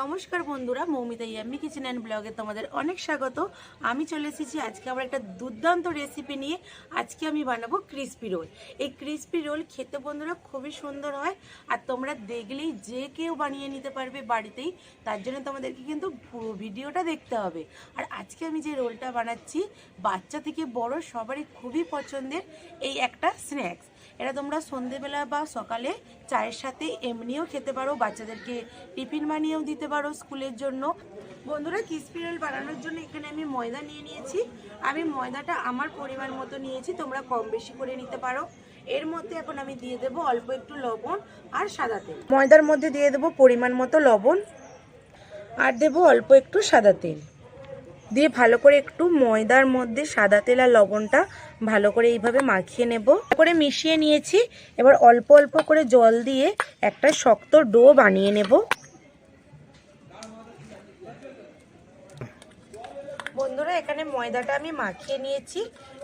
নমস্কার বন্ধুরা, Moumita yummy kitchen and ব্লগে তোমাদের অনেক স্বাগত। আমি চলে এসেছি আজকে আমার একটা দুর্দান্ত রেসিপি নিয়ে। আজকে আমি বানাবো ক্রিসপি রোল এই ক্রিসপি রোল খেতে বন্ধুরা খুবই সুন্দর হয়, আর তোমরা দেখলেই যে কেউ বানিয়ে নিতে পারবে বাড়িতেই, তার জন্য তোমাদেরকে কিন্তু পুরো ভিডিওটা দেখতে হবে। আর আজকে আমি যে রোলটা বানাচ্ছি, বাচ্চা থেকে বড় সবারই খুবই পছন্দের এই একটা স্ন্যাক্স এটা তোমরা সন্ধেবেলা বা সকালে চায়ের সাথে এমনিও খেতে পারো, বাচ্চাদেরকে টিফিন বানিয়েও দিতে পারো স্কুলের জন্য। বন্ধুরা ক্রিসপি রোল বানানোর জন্য এখানে আমি ময়দা নিয়ে নিয়েছি। আমি ময়দাটা আমার পরিমাণ মতো নিয়েছি, তোমরা কম বেশি করে নিতে পারো। এর মধ্যে এখন আমি দিয়ে দেবো অল্প একটু লবণ আর সাদা তেল। ময়দার মধ্যে দিয়ে দেবো পরিমাণ মতো লবণ আর দেবো অল্প একটু সাদা তেল। দিয়ে ভালো করে একটু ময়দার মধ্যে সাদা তেল আর লবণটা ভালো করে এইভাবে মাখিয়ে নেব। করে মিশিয়ে নিয়েছি। এবার অল্প অল্প করে জল দিয়ে একটা শক্ত ডো বানিয়ে নেব। বন্ধুরা, এখানে ময়দাটা আমি মাখিয়ে নিয়েছি।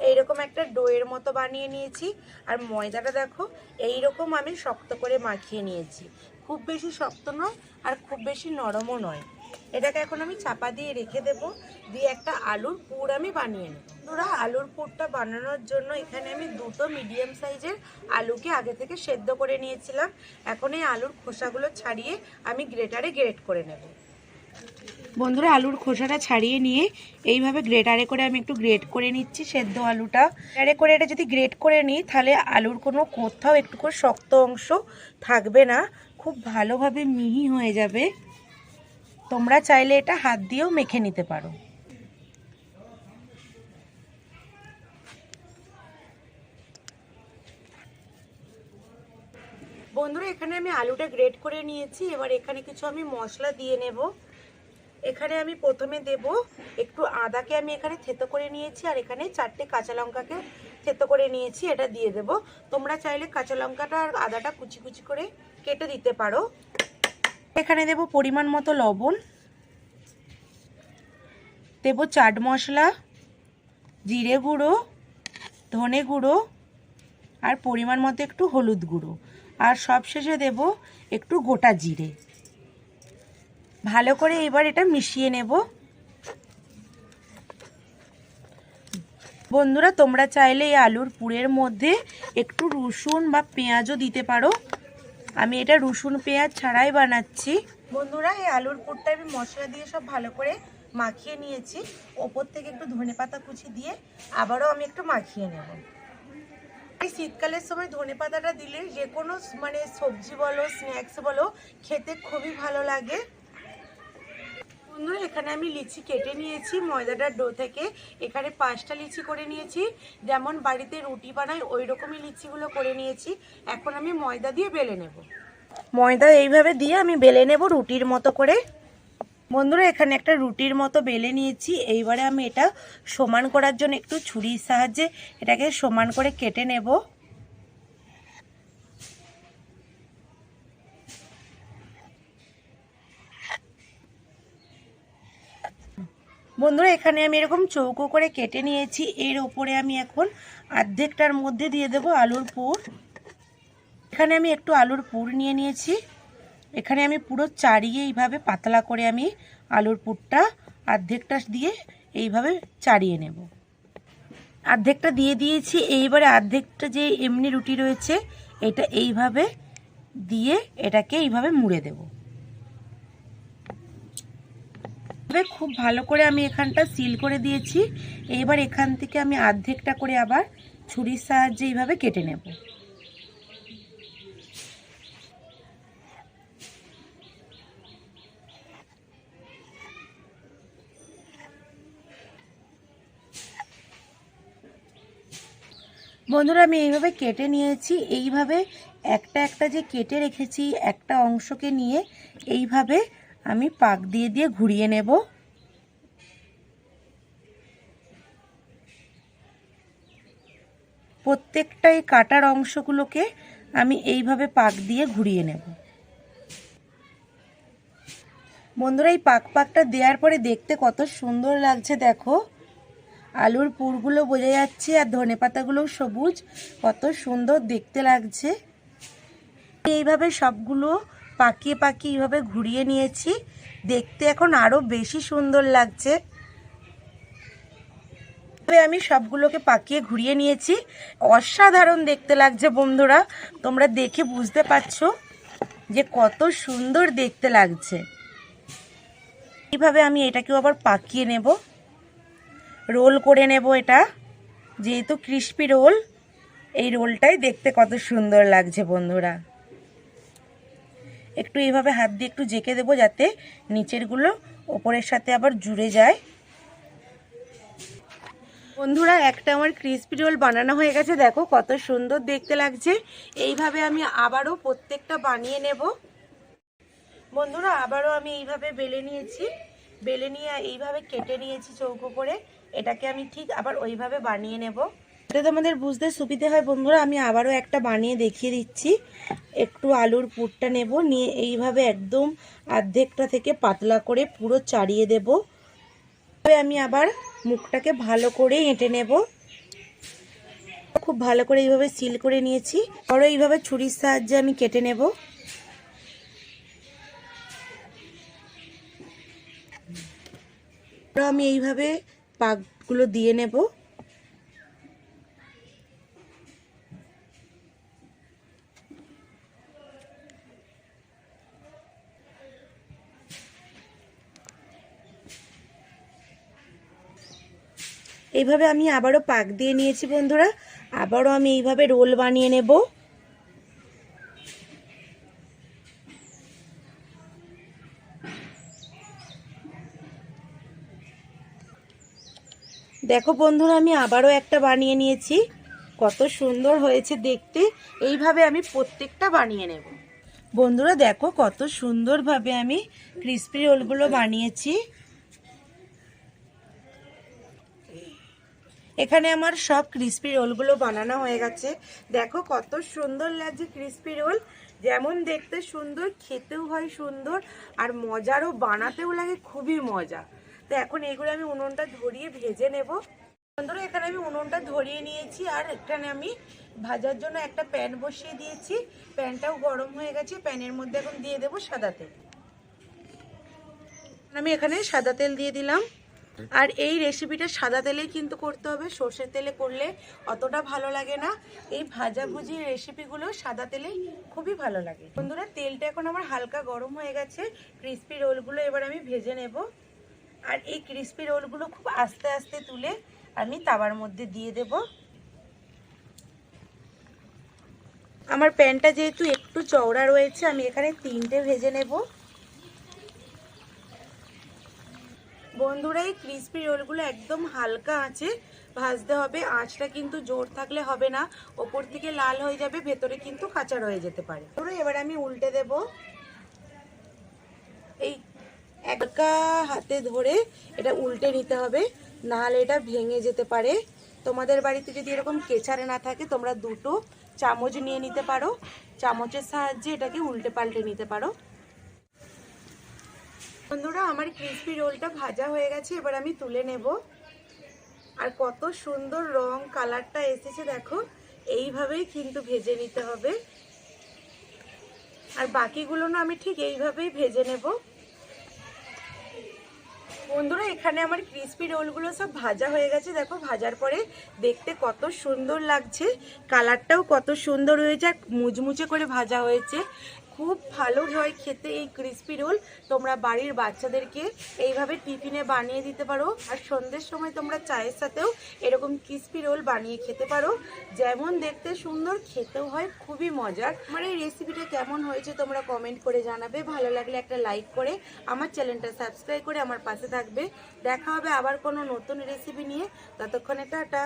এইরকম একটা ডোয়ের মতো বানিয়ে নিয়েছি। আর ময়দাটা দেখো, এইরকম আমি শক্ত করে মাখিয়ে নিয়েছি। খুব বেশি শক্ত নয় আর খুব বেশি নরমও নয়। এটাকে এখন আমি চাপা দিয়ে রেখে দেব। দিয়ে একটা আলুর পুর আমি বানিয়ে নেব। বন্ধুরা, আলুর পুরটা বানানোর জন্য এখানে আমি দুটো মিডিয়াম সাইজের আলুকে আগে থেকে সেদ্ধ করে নিয়েছিলাম। এখন এই আলুর খোসাগুলো ছাড়িয়ে আমি গ্রেটারে গ্রেট করে নেব। বন্ধুরা, আলুর খোসাটা ছাড়িয়ে নিয়ে এইভাবে গ্রেটারে করে আমি একটু গ্রেট করে নিচ্ছি সেদ্ধ আলুটা। গ্রেটারে করে এটা যদি গ্রেট করে নিই, তাহলে আলুর কোনো কোথাও একটু করে শক্ত অংশ থাকবে না। খুব ভালোভাবে মিহি হয়ে যাবে। তোমরা চাইলে এটা হাত দিয়েও মেখে নিতে পারো। বন্ধুরা, এখানে আমি আলুটা গ্রেট করে নিয়েছি। এবার এখানে কিছু আমি মশলা দিয়ে নেব। এখানে আমি প্রথমে দেব একটু আদাকে আমি এখানে থেতো করে নিয়েছি আর এখানে চারটে কাঁচা লঙ্কাকে থেতো করে নিয়েছি, এটা দিয়ে দেব। তোমরা চাইলে কাঁচা লঙ্কাটা আর আদাটা কুচি কুচি করে কেটে দিতে পারো। এখানে দেব পরিমাণ মতো লবণ। দেব চাট মশলা, জিরে গুঁড়ো, ধনে গুঁড়ো, আর পরিমাণ মতো একটু হলুদ গুঁড়ো। আর সবশেষে দেব একটু গোটা জিরে। ভালো করে এবার এটা মিশিয়ে নেব। বন্ধুরা, তোমরা চাইলে এই আলুর পুরের মধ্যে একটু রসুন বা পেঁয়াজও দিতে পারো। আমি এটা রসুন পেঁয়াজ ছাড়াই বানাচ্ছি। বন্ধুরা, এই আলুর পুরটা আমি মশলা দিয়ে সব ভালো করে মাখিয়ে নিয়েছি। ওপর থেকে একটু ধনে পাতা কুচি দিয়ে আবারও আমি একটু মাখিয়ে নেব। এই শীতকালের সময় ধনে পাতাটা দিলে যে কোনো মানে সবজি বলো স্ন্যাক্স বলো, খেতে খুবই ভালো লাগে। বন্ধুরা এখানে আমি লিচি কেটে নিয়েছি, ময়দাটার ডো থেকে। এখানে পাঁচটা লিচি করে নিয়েছি। যেমন বাড়িতে রুটি বানাই ওই রকমই লিচিগুলো করে নিয়েছি। এখন আমি ময়দা দিয়ে বেলে নেব। ময়দা এইভাবে দিয়ে আমি বেলে নেব রুটির মতো করে। বন্ধুরা, এখানে একটা রুটির মতো বেলে নিয়েছি। এইবারে আমি এটা সমান করার জন্য একটু ছুরির সাহায্যে এটাকে সমান করে কেটে নেব। বন্ধুরা, এখানে আমি এরকম চৌকো করে কেটে নিয়েছি। এর ওপরে আমি এখন অর্ধেকটার মধ্যে দিয়ে দেব আলুর পুর। এখানে আমি একটু আলুর পুর নিয়ে নিয়েছি। এখানে আমি পুরো চারিয়ে এইভাবে পাতলা করে আমি আলুর পুরটা অর্ধেকটা দিয়ে এইভাবে চারিয়ে নেব। অর্ধেকটা দিয়ে দিয়েছি। এইবারে অর্ধেকটা যে এমনি রুটি রয়েছে, এটা এইভাবে দিয়ে এটাকে এইভাবে মুড়ে দেব। এভাবে খুব ভালো করে আমি এখানটা সিল করে দিয়েছি। এইবার এখান থেকে আমি অর্ধেকটা করে আবার ছুরির সাহায্যে এইভাবে কেটে নেব। বন্ধুরা, আমি এইভাবে কেটে নিয়েছি। এইভাবে একটা একটা যে কেটে রেখেছি, একটা অংশকে নিয়ে এইভাবে আমি পাক দিয়ে দিয়ে ঘুরিয়ে নেব। প্রত্যেকটা এই কাটার অংশগুলোকে আমি এইভাবে পাক দিয়ে ঘুরিয়ে নেব। বন্ধুরা, এই পাক পাকটা দেওয়ার পরে দেখতে কত সুন্দর লাগছে, দেখো। আলুর পুরগুলো বোঝা যাচ্ছে আর ধনে পাতাগুলো সবুজ। কত সুন্দর দেখতে লাগছে। এইভাবে সবগুলো পাকিয়ে পাকিয়ে এইভাবে ঘুরিয়ে নিয়েছি। দেখতে এখন আরও বেশি সুন্দর লাগছে। আমি সবগুলোকে পাকিয়ে ঘুরিয়ে নিয়েছি। অসাধারণ দেখতে লাগছে বন্ধুরা। তোমরা দেখে বুঝতে পারছ যে কত সুন্দর দেখতে লাগছে। এইভাবে আমি এটাকেও আবার পাকিয়ে নেব। রোল করে নেব এটা। যেহেতু ক্রিস্পি রোল, এই রোলটাই দেখতে কত সুন্দর লাগছে বন্ধুরা। একটু এইভাবে হাত দিয়ে একটু জেকে দেবো যাতে নিচেরগুলো ওপরের সাথে আবার জুড়ে যায়। বন্ধুরা, একটা আমার ক্রিসপি রোল বানানো হয়ে গেছে। দেখো কত সুন্দর দেখতে লাগছে। এইভাবে আমি আবারও প্রত্যেকটা বানিয়ে নেব। বন্ধুরা, আবারও আমি এইভাবে বেলে নিয়েছি। বেলে নিয়ে এইভাবে কেটে নিয়েছি চৌকো করে। এটাকে আমি ঠিক আবার ওইভাবে বানিয়ে নেব। এটা তোমাদের বুঝতে সুবিধে হয়, বন্ধুরা। আমি আবারও একটা বানিয়ে দেখিয়ে দিচ্ছি। একটু আলুর পুরটা নেব, নিয়ে এইভাবে একদম অর্ধেকটা থেকে পাতলা করে পুরো চাড়িয়ে দেব। তবে আমি আবার মুখটাকে ভালো করে এঁটে নেব। খুব ভালো করে এইভাবে সিল করে নিয়েছি। আরও এইভাবে ছুরির সাহায্যে আমি কেটে নেব। আমি এইভাবে পাকগুলো দিয়ে নেব। এইভাবে আমি আবারও পাক দিয়ে নিয়েছি, বন্ধুরা। আবারও আমি এইভাবে রোল বানিয়ে নেব। দেখো বন্ধুরা, আমি আবারও একটা বানিয়ে নিয়েছি। কত সুন্দর হয়েছে দেখতে। এইভাবে আমি প্রত্যেকটা বানিয়ে নেব। বন্ধুরা, দেখো কত সুন্দরভাবে আমি ক্রিসপি রোলগুলো বানিয়েছি। এখানে আমার সব ক্রিসপি রোলগুলো বানানো হয়ে গেছে। দেখো কত সুন্দর লাগছে ক্রিসপি রোল যেমন দেখতে সুন্দর, খেতেও হয় সুন্দর, আর মজারও, বানাতেও লাগে, খুবই মজা। তো এখন এগুলো আমি উনুনটা ধরিয়ে ভেজে নেব। বন্ধুরা, এখানে আমি উনুনটা ধরিয়ে নিয়েছি, আর এখানে আমি ভাজার জন্য একটা প্যান বসিয়ে দিয়েছি। প্যানটাও গরম হয়ে গেছে প্যানের মধ্যে এখন দিয়ে দেবো সাদা তেল। আমি এখানে সাদা তেল দিয়ে দিলাম। আর এই রেসিপিটা সাদা তেলেই কিন্তু করতে হবে, সর্ষের তেলে করলে অতটা ভালো লাগে না। এই ভাজাভুজি রেসিপিগুলো সাদা তেলেই খুবই ভালো লাগে। বন্ধুরা, তেলটা এখন আমার হালকা গরম হয়ে গেছে। ক্রিস্পি রোলগুলো এবার আমি ভেজে নেব। আর এই ক্রিস্পি রোলগুলো খুব আস্তে আস্তে তুলে আমি তাওয়ার মধ্যে দিয়ে দেব। আমার প্যানটা যেহেতু একটু চওড়া রয়েছে, আমি এখানে তিনটে ভেজে নেব। বন্ধুরা, এই ক্রিসপি রোলগুলো একদম হালকা আঁচে ভাজতে হবে। আঁচটা কিন্তু জোর থাকলে হবে না, ওপর থেকে লাল হয়ে যাবে, ভেতরে কিন্তু কাঁচা রয়ে যেতে পারে। এবার আমি উল্টে দেব। এই একা হাতে ধরে এটা উল্টে নিতে হবে, নাহলে এটা ভেঙে যেতে পারে। তোমাদের বাড়িতে যদি এরকম কেচারে না থাকে, তোমরা দুটো চামচ নিয়ে নিতে পারো। চামচের সাহায্যে এটাকে উল্টে পাল্টে নিতে পারো। বন্ধুরা, আমার ক্রিসপি রোলটা ভাজা হয়ে গেছে, এবার আমি তুলে নেব। আর কত সুন্দর রং কালারটা এসেছে দেখো, এইভাবেই কিন্তু ভেজে নিতে হবে। আর বাকিগুলো না আমি ঠিক এইভাবেই ভেজে নেব। বন্ধুরা, এখানে আমার ক্রিসপি রোলগুলো সব ভাজা হয়ে গেছে, দেখো, ভাজার পরে দেখতে কত সুন্দর লাগছে। কালারটাও কত সুন্দর হয়েছে, আর মুচমুচে করে ভাজা হয়েছে। খুব ভালো হয় খেতে এই ক্রিসপি রোল তোমরা বাড়ির বাচ্চাদেরকে এইভাবে টিফিনে বানিয়ে দিতে পারো। আর সন্ধ্যের সময় তোমরা চায়ের সাথেও এরকম ক্রিসপি রোল বানিয়ে খেতে পারো। যেমন দেখতে সুন্দর, খেতেও হয়, খুবই মজার। আমার এই রেসিপিটা কেমন হয়েছে তোমরা কমেন্ট করে জানাবে। ভালো লাগলে একটা লাইক করে আমার চ্যানেলটা সাবস্ক্রাইব করে আমার পাশে থাকবে। দেখা হবে আবার কোনো নতুন রেসিপি নিয়ে। ততক্ষণে টাটা।